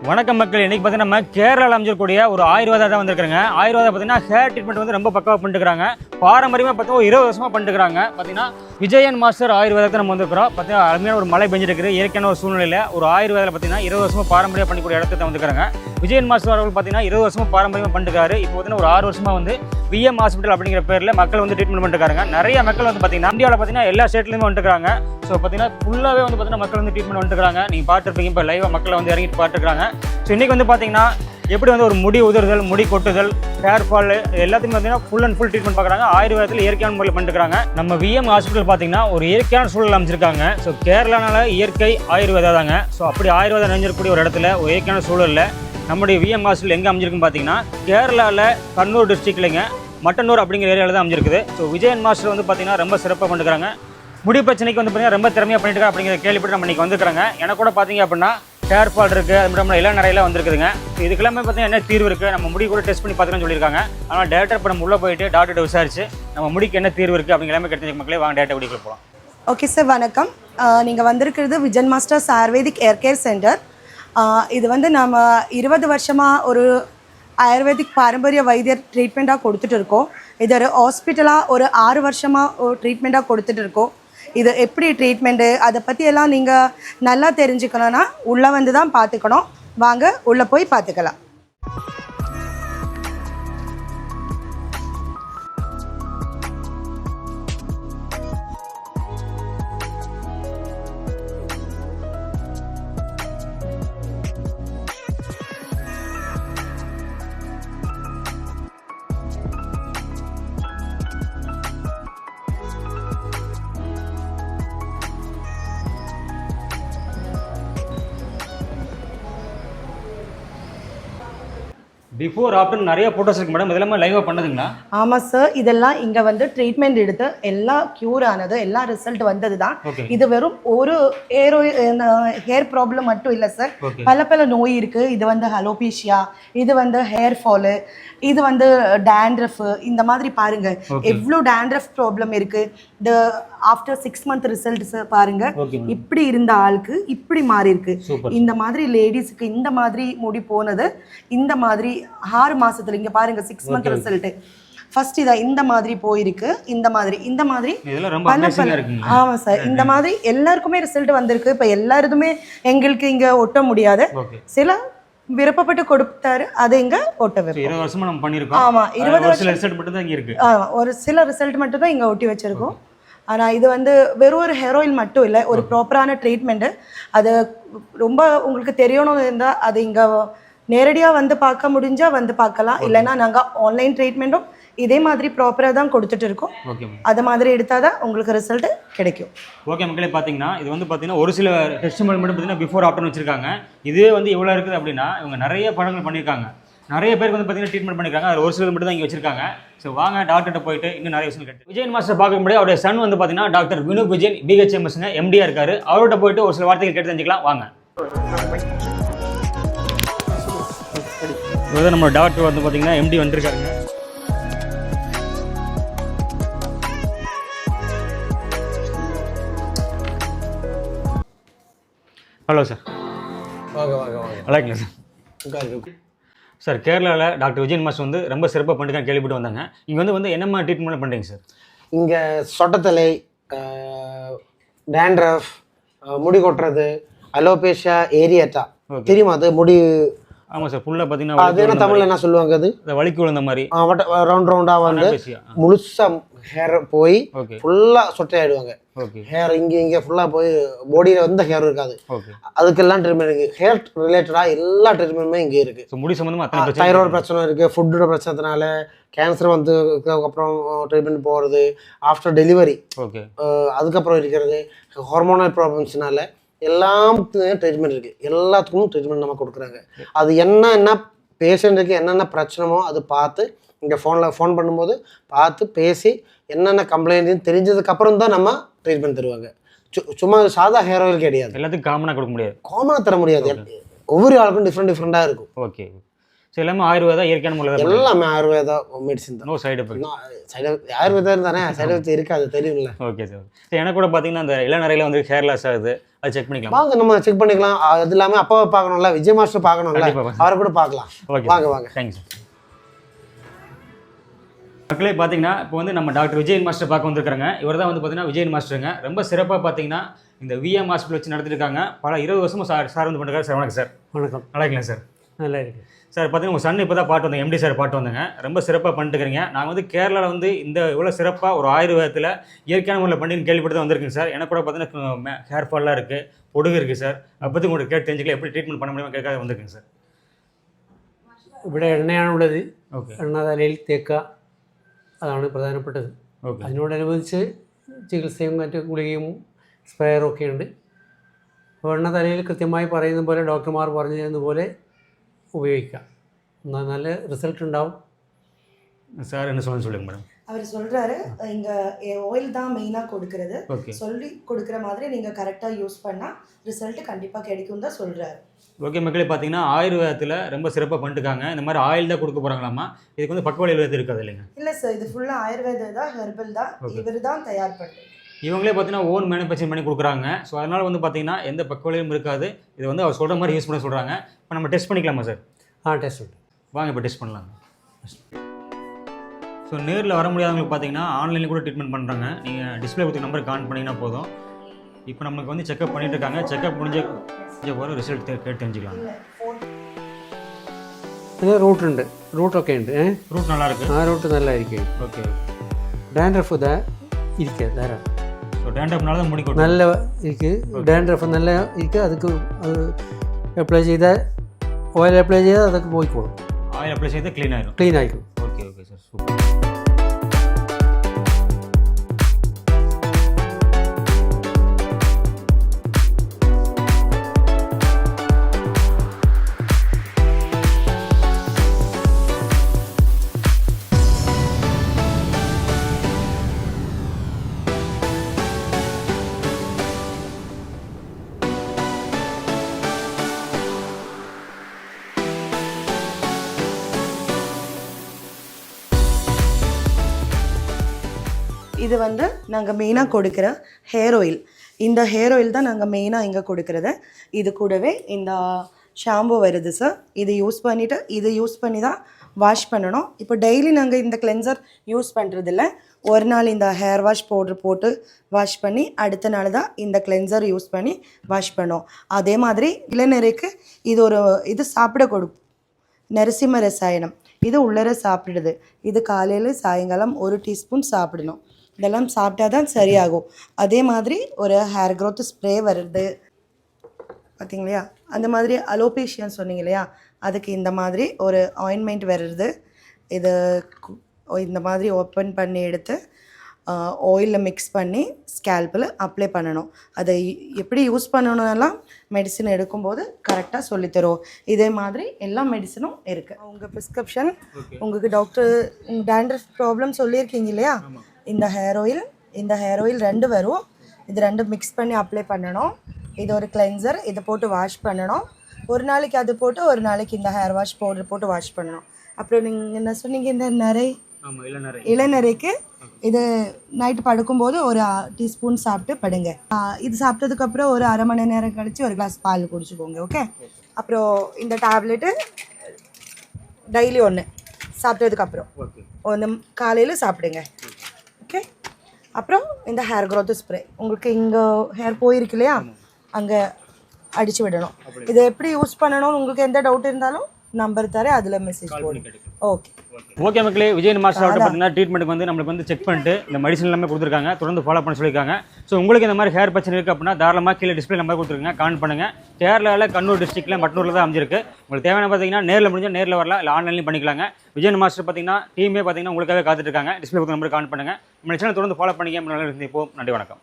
வணக்கம் மக்கள் இன்னைக்கு பார்த்தீங்கன்னா நம்ம கேரளாவில் அமைஞ்சிருக்கக்கூடிய ஒரு ஆயுர்வேதா தான் வந்திருக்காங்க ஆயுர்வேதா பார்த்தீங்கன்னா ஹேர் ட்ரீட்மெண்ட் வந்து ரொம்ப பக்காவாக பண்ணிட்டுருக்காங்க பாரம்பரியமாக பார்த்தீங்கன்னா ஒரு இருபது வருஷமாக பண்ணிட்டுருக்காங்க பார்த்தீங்கன்னா விஜயன் மாஸ்டர் ஆயுர்வேதத்தை நம்ம வந்திருக்கிறோம் பார்த்தீங்கன்னா அருமையான ஒரு மழை பெஞ்சிருக்கு இயற்கையான ஒரு சூழ்நிலையில் ஒரு ஆயுர்வேதில் பார்த்தீங்கன்னா இருபது வருஷமாக பாரம்பரியம் பண்ணிக்கூடிய இடத்துல தான் வந்துருக்காங்க விஜயன் மாஸ்டர் அவர்கள் பார்த்தீங்கன்னா இருபது வருஷமாக பாரம்பரியமாக பண்ணிருக்காரு. இப்போ பார்த்தீங்கன்னா ஒரு ஆறு வருஷமாக வந்து விஎம் ஹாஸ்பிட்டல் அப்படிங்கிற பேரில் மக்கள் வந்து ட்ரீட்மெண்ட் பண்ணிருக்காங்க நிறைய மக்கள் வந்து பார்த்தீங்கன்னா இந்தியாவில் பார்த்தீங்கன்னா எல்லா ஸ்டேட்லேயுமே வந்துருக்காங்க ஸோ பார்த்தீங்கன்னா ஃபுல்லாகவே வந்து பார்த்தீங்கன்னா மக்கள் வந்து ட்ரீட்மெண்ட் வந்துருக்காங்க நீங்கள் பார்த்துருப்பீங்க இப்போ லைவாக மக்களை வந்து இறங்கிட்டு பார்த்துருக்காங்க ஸோ இன்றைக்கி வந்து பார்த்தீங்கன்னா எப்படி வந்து ஒரு முடி உதிர்தல் முடி கொட்டுதல் ஹேர் ஃபால் எல்லாத்தையும் பார்த்தீங்கன்னா ஃபுல் அண்ட் ஃபுல் ட்ரீட்மெண்ட் பார்க்குறாங்க. ஆயுர்வேதத்தில் இயற்கையான முறையில் பண்ணிருக்காங்க நம்ம விஎம் ஹாஸ்பிட்டல் பார்த்தீங்கன்னா ஒரு இயற்கையான சூழல் அமைச்சிருக்காங்க. ஸோ கேரளானால இயற்கை ஆயுர்வேதா தாங்க. ஸோ அப்படி ஆயுர்வேதம் நிறைஞ்சிருக்கக்கூடிய ஒரு இடத்துல ஒரு இயற்கையான சூழலில் நம்முடைய விஎம் ஹாஸ்பிட்டல் எங்கே அமைஞ்சிருக்குன்னு பார்த்தீங்கன்னா கேரளாவில் கண்ணூர் டிஸ்ட்ரிக்ட்லைங்க மட்டன்னூர் அப்படிங்கிற ஏரியாவில் தான் அமைஞ்சிருக்குது. ஸோ விஜயன் மாஸ்டர் வந்து பார்த்தீங்கன்னா ரொம்ப சிறப்பாக பண்ணுறாங்க முடி பிரச்சனைக்கு வந்து பார்த்தீங்கன்னா ரொம்ப திறமையாக பண்ணிட்டு அப்படிங்கிற கேள்விப்பட்டு நம்ம இன்றைக்கி வந்துருக்காங்க எனக்கு கூட பார்த்தீங்க அப்படின்னா டேர் ஃபால் இருக்குது அது மட்டும் எல்லாம் எல்லா வந்திருக்குதுங்க. இதுக்கெல்லாமே பார்த்தீங்கன்னா என்ன தீர்வு இருக்குது நம்ம முடி கூட டெஸ்ட் பண்ணி பார்த்துக்கணும்னு சொல்லியிருக்காங்க. ஆனால் டேரக்டர் இப்போ நம்ம உள்ளே போயிட்டு டாக்டர்கிட்ட விசாரிச்சு நம்ம முடிக்கு என்ன தீர்வு இருக்குது அப்படிங்கிற எல்லாமே கிடைச்ச மக்களே வாங்க டேரக்டர் வீடியோக்குள்ள போகலாம் ஓகே சார் வணக்கம். நீங்கள் வந்திருக்கிறது Vijan masters ayurvedic hair care centre இது வந்து நம்ம இருபது வருஷமாக ஒரு ஆயுர்வேதிக் பாரம்பரிய வைத்தியர் ட்ரீட்மெண்ட்டாக கொடுத்துட்டு இருக்கோம். இது ஒரு ஹாஸ்பிட்டலாக ஒரு ஆறு வருஷமாக ஒரு ட்ரீட்மெண்ட்டாக கொடுத்துட்டு இருக்கோம். இது எப்படி ட்ரீட்மெண்ட்டு அதை பற்றியெல்லாம் நீங்கள் நல்லா தெரிஞ்சுக்கணுன்னா உள்ளே வந்து தான் பார்த்துக்கணும். வாங்க உள்ளே போய் பார்த்துக்கலாம். பிஃபோர் ஆஃப்டர் நிறைய ஃபோட்டோஸ் இருக்கு மேடம் இதெல்லாமே லைவாக பண்ணதுங்களா? ஆமாம் சார் இதெல்லாம் இங்கே வந்து ட்ரீட்மெண்ட் எடுத்து எல்லாம் க்யூர் ஆனது எல்லா ரிசல்ட் வந்தது தான் இது வெறும் ஒரு ஹேர் ஹேர் ப்ராப்ளம் மட்டும் இல்லை சார் பல பல நோய் இருக்கு. இது வந்து ஹலோபீஷியா இது வந்து ஹேர் ஃபாலு இது வந்து டேண்ட்ரஃப் இந்த மாதிரி பாருங்க. எவ்வளோ டேண்ட்ரஃப் ப்ராப்ளம் இருக்கு? இந்த ஆஃப்டர் சிக்ஸ் மந்த் ரிசல்ட்ஸ் பாருங்க. இப்படி இருந்த ஆளுக்கு இப்படி மாறி இருக்கு. இந்த மாதிரி லேடிஸ்க்கு இந்த மாதிரி முடி போனது இந்த மாதிரி ஆறு மாசத்துல இங்க பாருங்க சிக்ஸ் மந்த். ரிசல்ட் ஃபர்ஸ்ட் இதை இந்த மாதிரி போயிருக்கு இந்த மாதிரி இந்த மாதிரி பல பல. ஆமா சார் இந்த மாதிரி எல்லாருக்குமே ரிசல்ட் வந்திருக்கு. இப்போ எல்லாருதுமே எங்களுக்கு இங்க ஒட்ட முடியாது. சில விருப்பப்பட்டு கொடுத்தாரு அதை இங்க ஒட்ட இருபது வருஷமா நம்ம பண்ணியிருக்கோம். ஆமா இருபது வருஷம். ரிசல்ட் மட்டும் தான் இங்கே இருக்கு. ஆமா, ஒரு சில ரிசல்ட் மட்டும் தான் இங்க ஒட்டி வச்சிருக்கோம். ஆனா இது வந்து வெறும் ஒரு ஹேர் ஆயில் மட்டும் இல்லை ஒரு ப்ராப்பரான ட்ரீட்மெண்ட் அது ரொம்ப உங்களுக்கு தெரியணும் இருந்தா அது இங்க நேரடியா வந்து பார்க்க முடிஞ்சா வந்து பார்க்கலாம். இல்லைன்னா நாங்க ஆன்லைன் ட்ரீட்மெண்ட்டும் இதே மாதிரி ப்ராப்பரா தான் கொடுத்துட்டு இருக்கோம். ஓகே அது மாதிரி எடுத்தாதான் உங்களுக்கு ரிசல்ட் கிடைக்கும். ஓகே மக்களே பார்த்தீங்கன்னா இது வந்து பார்த்தீங்கன்னா ஒரு சில டெஸ்ட் மட்டும் பார்த்தீங்கன்னா பிஃபோர் ஆஃப்டர்னு வச்சிருக்காங்க. இதுவே வந்து எவ்வளோ இருக்குது அப்படின்னா இவங்க நிறைய படங்கள் பண்ணியிருக்காங்க. நிறைய பேருக்கு வந்து பார்த்தீங்கன்னா ட்ரீட்மெண்ட் பண்ணியிருக்காங்க அது ஒரு சிலர் மட்டும் தான் இங்கே வச்சிருக்காங்க. ஸோ வாங்க டாக்டர்கிட்ட போயிட்டு இன்னும் நிறைய விஷயம் கேட்டு விஜயன் மாஸ்டர் பார்க்க முடியாது அவருடைய சன் வந்து பார்த்தீங்கன்னா டாக்டர் வினு விஜயன் பிஹெச்எம்எஸ்ங்க எம்டியா இருக்காரு. அவர்கிட்ட போயிட்டு ஒரு சில வார்த்தைகள் கேட்டு தெரிஞ்சுக்கலாம். வாங்க. இவர் நம்ம டாக்டர் வந்து பார்த்தீங்கன்னா எம்டி வந்துருக்காருங்க. ஹலோ சார் வாங்க வாங்க வாங்க. நல்லா சார் சார் கேரளாவில் டாக்டர் விஜயன் மாஸ் வந்து ரொம்ப சிறப்பாக பண்ணிட்டு கேள்விப்பட்டு வந்தாங்க. இங்கே வந்து வந்து என்னம்மா ட்ரீட்மெண்ட் பண்ணுறீங்க சார்? இங்கே சொட்டத்தலை டேண்ட்ரஃப் முடி கொட்டுறது அலோபேஷியா ஏரியட்டா. தெரியுமா அது? முடி ஆமாம் சார். ஃபுல்லாக அது பார்த்தீங்கன்னா என்ன தமிழ்ல என்ன சொல்லுவாங்க அது? வலிக்கு விழுந்த மாதிரி. ரவுண்ட் ரவுண்டா வந்து Alopecia. முழுசா ஹேர் போய் ஓகே ஃபுல்லா சொட்டையாயிடுவாங்க. ஹேர் இங்க இங்க ஃபுல்லா போய் பாடியில வந்து ஹேர் இருக்காது. அதுக்கெல்லாம் ட்ரீட்மெண்ட் இருக்கு. ஹேர் ரிலேட்டடா எல்லா ட்ரீட்மெண்ட்டுமே இங்கே இருக்கு. ஸோ முடி சம்மந்தமாக தைராய்டு பிரச்சனை இருக்கு ஃபுட்டோட பிரச்சனைனால கேன்சர் வந்து அப்புறம் ட்ரீட்மெண்ட் போகிறது ஆஃப்டர் டெலிவரி ஓகே அதுக்கப்புறம் இருக்கிறது ஹார்மோனல் ப்ராப்ளம்ஸ்னால எல்லாத்துக்கும் ட்ரீட்மெண்ட் இருக்குது எல்லாத்துக்கும் ட்ரீட்மெண்ட் நம்ம கொடுக்குறாங்க. அது என்ன என்ன பேஷண்ட்டுக்கு என்னென்ன பிரச்சனைமோ அது பார்த்து இங்கே ஃபோனில் ஃபோன் பண்ணும்போது பார்த்து பேசி என்னென்ன கம்ப்ளைண்ட்னு தெரிஞ்சதுக்கப்புறம் தான் நம்ம ட்ரீட்மெண்ட் தருவாங்க. சும்மா சாதா ஹேர் ஆயில் கிடையாது. எல்லாத்துக்கும் காமனாக கொடுக்க முடியாது. காமனாக தர முடியாது. ஒவ்வொரு ஆளுக்கும் டிஃப்ரெண்ட் டிஃப்ரெண்ட்டாக இருக்கும். ஓகே ஸோ எல்லாமே ஆயுர்வேதா இயற்கையான முறையில் எல்லாமே ஆயுர்வேதா மெடிசின் தான். நோ சைடு எஃபெக்ட் சைடு ஆயுர்வேதம் தானே சைடு எஃபெக்ட் இருக்காது தெரியும்ல. ஓகே சார் எனக்கு கூட பார்த்தீங்கன்னா அந்த இளநரையில் வந்து ஹேர் லாஸ் ஆகுது. அது செக் பண்ணிக்கலாம். வாங்க நம்ம செக் பண்ணிக்கலாம். அது இல்லாமல் அப்பாவை பார்க்கணும்ல விஜய் மாஸ்டர் பார்க்கணும்ல. அவரை கூட பார்க்கலாம். ஓகே வாங்க வாங்க. தேங்க்ஸ் சார் மக்களே பார்த்தீங்கன்னா இப்போ வந்து நம்ம டாக்டர் விஜயன் மாஸ்டர் பார்க்க வந்திருக்காங்க இவர் தான் வந்து பார்த்தீங்கன்னா விஜயன் மாஸ்டருங்க ரொம்ப சிறப்பாக பார்த்தீங்கன்னா இந்த விஎம் ஹாஸ்பிட்டல் வச்சு நடத்திட்டு இருக்காங்க பல இருபது வருஷமா சார் சார் வந்து பண்ணுறாரு சார் வணக்கம் சார் வணக்கம் நல்லா இருக்கலாம் சார் நல்லா இருக்கு சார் பார்த்தீங்கன்னா உங்கள் சன் இப்போ தான் பாட்டு வந்தேன் எம்டி சார் பாட்டு வந்தேங்க ரொம்ப சிறப்பாக பண்ணிட்டு இருக்கிறீங்க நாங்கள் வந்து கேரளாவில் வந்து இந்த இவ்வளோ சிறப்பாக ஒரு ஆயுர்வேதத்தில் இயற்கையான முறையில் பண்ணி கேள்விப்பட்டு தான் வந்திருக்குங்க சார் எனக்கு கூட பார்த்தீங்கன்னா ஹேர் ஃபால்லாம் இருக்குது பொடுகு இருக்குது சார் அதை பற்றி உங்களுக்கு கேட்டு தெரிஞ்சுக்கலாம் எப்படி ட்ரீட்மெண்ட் பண்ண முடியுமா கேட்காத வந்திருக்குங்க சார் ഇവിടെ എണ്ണയാണുള്ളത് ஓகே എണ്ണ തലയിൽ തേക്കുക അതാണ് പ്രധാനപ്പെട്ടത്. അതിനോടനുബന്ധിച്ച് ചികിത്സയും മറ്റു ഗുളികയും സ്പ്രേയറും ഒക്കെ ഉണ്ട്. വെണ്ണ തലയിൽ കൃത്യമായി പറയുന്ന പോലെ ഡോക്ടർമാർ പറഞ്ഞു തരുന്ന പോലെ ഉപയോഗിക്കാം. എന്നാൽ നല്ല റിസൾട്ട് ഉണ്ടാവും. സാർ എന്നെ സംബന്ധിച്ചോളൂ മാഡം. அவர் சொல்றாரு இங்க ஆயில் தான் மெயினா கொடுக்கறது. சொல்லி கொடுக்குற மாதிரி நீங்க கரெக்டா யூஸ் பண்ணா ரிசல்ட் கண்டிப்பா கிடைக்கும் தான் சொல்றாரு. ஓகே மக்களே பார்த்தீங்கன்னா ஆயுர்வேதத்தில் ரொம்ப சிறப்பாக பண்ணிட்டுருக்காங்க. இந்த மாதிரி ஆயில் தான் கொடுக்க போகிறாங்களாமா இதுக்கு வந்து பக்கவாளி எழுதத்து இருக்காது இல்லைங்க? இல்லை சார் இது ஃபுல்லாக ஆயுர்வேதம் தான் ஹெர்பல் தான். இவர் தான் தயார் பண்ணுறது இவங்களே பார்த்தீங்கன்னா ஓன் மேனுஃபேக்சர் பண்ணி கொடுக்குறாங்க. ஸோ அதனால் வந்து பார்த்தீங்கன்னா எந்த பக்கவாளியும் இருக்காது. இது வந்து அவர் சொல்கிற மாதிரி யூஸ் பண்ண சொல்கிறாங்க இப்போ நம்ம டெஸ்ட் பண்ணிக்கலாமா சார் ஆ டெஸ்ட் வாங்க இப்போ டெஸ்ட் பண்ணலாங்க ஸோ நேரில் வர முடியாதவங்களுக்கு பார்த்தீங்கன்னா ஆன்லைனில் கூட ட்ரீட்மெண்ட் பண்ணுறாங்க நீங்கள் டிஸ்பிளே கொடுத்த நம்பர் கான் பண்ணிங்கன்னா போதும். இப்போ நம்மளுக்கு வந்து செக்அப் பண்ணிட்டு இருக்காங்க. செக்அப் முடிஞ்ச முடிஞ்ச போகிற ரிசல்ட் கேட்டு தெரிஞ்சுக்கலாம் இது ரூட் உண்டு ரூட் ஓகே உண்டு ரூட் நல்லா இருக்கு. ஆ ரூட் நல்லா இருக்கு. ஓகே டேண்ட்ரஃப் இதா? இருக்கு வேற. ஸோ டேண்ட்ரஃப்னால தான் முடிக்கும் நல்ல இருக்கு. டேண்ட்ரஃப் நல்ல இருக்கு. அதுக்கு அது அப்ளை செய்தால் ஆயில் அப்ளை செய்தால் அதுக்கு போய்க்கோடும் ஆயில் அப்ளை செய்தால் க்ளீன் ஆகிடும் க்ளீன் ஆகிடும் ஓகே ஓகே சார் சூப்பர் இது வந்து நாங்கள் மெயினாக கொடுக்குற ஹேர் ஆயில் இந்த ஹேர் ஆயில் தான் நாங்கள் மெயினாக இங்கே கொடுக்குறது. இது கூடவே இந்த ஷாம்பு வருது சார் இது யூஸ் பண்ணிவிட்டு இது யூஸ் பண்ணி தான் வாஷ் பண்ணணும். இப்போ டெய்லி நாங்கள் இந்த கிளென்சர் யூஸ் பண்ணுறதில்ல ஒரு நாள் இந்த ஹேர் வாஷ் பவுட்ரு போட்டு வாஷ் பண்ணி அடுத்த நாள் தான் இந்த கிளென்சர் யூஸ் பண்ணி வாஷ் பண்ணோம். அதே மாதிரி இளநரைக்கு இது ஒரு இது சாப்பிட கொடு நரசிம்ம ரசாயனம். இது உள்ளர சாப்பிடுது. இது காலையில் சாயங்காலம் ஒரு டீஸ்பூன் சாப்பிடணும். இதெல்லாம் சாப்பிட்டா தான் சரியாகும். அதே மாதிரி ஒரு ஹேர் growth ஸ்ப்ரே வருது. பார்த்தீங்களா அந்த மாதிரி அலோபேஷியான்னு சொன்னீங்க இல்லையா அதுக்கு இந்த மாதிரி ஒரு ஆயின்மெண்ட் வருது. இது இந்த மாதிரி ஓப்பன் பண்ணி எடுத்து ஆயிலில் மிக்ஸ் பண்ணி ஸ்கேல்பில் அப்ளை பண்ணணும். அதை எப்படி யூஸ் பண்ணணும்லாம் மெடிசன் எடுக்கும்போது கரெக்டாக சொல்லித்தரும் இதே மாதிரி எல்லா மெடிசனும் இருக்குது உங்கள் ப்ரிஸ்கிரிப்ஷன் உங்களுக்கு டாக்டர் டேண்ட்ரஃப் ப்ராப்ளம் சொல்லியிருக்கீங்க இல்லையா? இந்த ஹேர் ஆயில் இந்த ஹேர் ஆயில் ரெண்டு வரும். இது ரெண்டும் மிக்ஸ் பண்ணி அப்ளை பண்ணணும். இது ஒரு கிளென்சர் இதை போட்டு வாஷ் பண்ணணும். ஒரு நாளைக்கு அது போட்டு ஒரு நாளைக்கு இந்த ஹேர் வாஷ் பவுடர் போட்டு வாஷ் பண்ணணும். அப்புறம் நீங்கள் என்ன சொன்னீங்க இந்த நிறை? இளநரைக்கு இது நைட்டு படுக்கும்போது ஒரு டீஸ்பூன் சாப்பிட்டு படுங்க. இது சாப்பிட்டதுக்கப்புறம் ஒரு அரை மணி நேரம் கழிச்சு ஒரு கிளாஸ் பால் குடிச்சுக்கோங்க ஓகே அப்புறம் இந்த டேப்லெட்டு டெய்லி ஒன்று சாப்பிட்டதுக்கப்புறம் ஓகே ஒன்று காலையில் சாப்பிடுங்க. அப்புறம் இந்த ஹேர் growth ஸ்ப்ரே உங்களுக்கு இங்கே ஹேர் போயிருக்கு இல்லையா? அங்கே அடிச்சு விடணும். இதை எப்படி யூஸ் பண்ணணும்னு உங்களுக்கு எந்த டவுட் இருந்தாலும் நம்பர் தரேன் அதில் மெசேஜ் போடுங்க. ஓகே ஓகே மக்களே விஜயன் மாஸ்டர் அவர்கிட்ட பார்த்தீங்கன்னா ட்ரீட்மெண்ட்டுக்கு வந்து நம்மளுக்கு வந்து செக் பண்ணிட்டு இந்த மெடிசன் எல்லாமே கொடுத்துருக்காங்க. தொடர்ந்து ஃபாலோ பண்ண சொல்லியிருக்காங்க. ஸோ உங்களுக்கு இந்த மாதிரி ஹேர் பிரச்சனை இருக்குது அப்படின்னா தாராளமாக கீழே டிஸ்பிளே நம்பர் கொடுத்துருங்க. கான் பண்ணுங்கள் கேரளாவில் கண்ணூர் டிஸ்ட்ரிக்ட்டில் மட்டூரில் தான் அமைஞ்சிருக்கு. உங்களுக்கு தேவையான பார்த்தீங்கன்னா நேரில் முடிஞ்சால் நேரில் வரலாம் இல்லை ஆன்லைன்லையும் பண்ணிக்கலாங்க. விஜயன் மாஸ்டர் பார்த்தீங்கன்னா டீமே பார்த்தீங்கன்னா உங்களுக்காகவே காத்துட்டு இருக்காங்க. டிஸ்பிளே கொடுத்த நம்பர் கான் பண்ணுங்கள் நம்ம சேனல் தொடர்ந்து ஃபாலோ பண்ணிக்க நல்லா இருந்து இப்போ நன்றி வணக்கம்.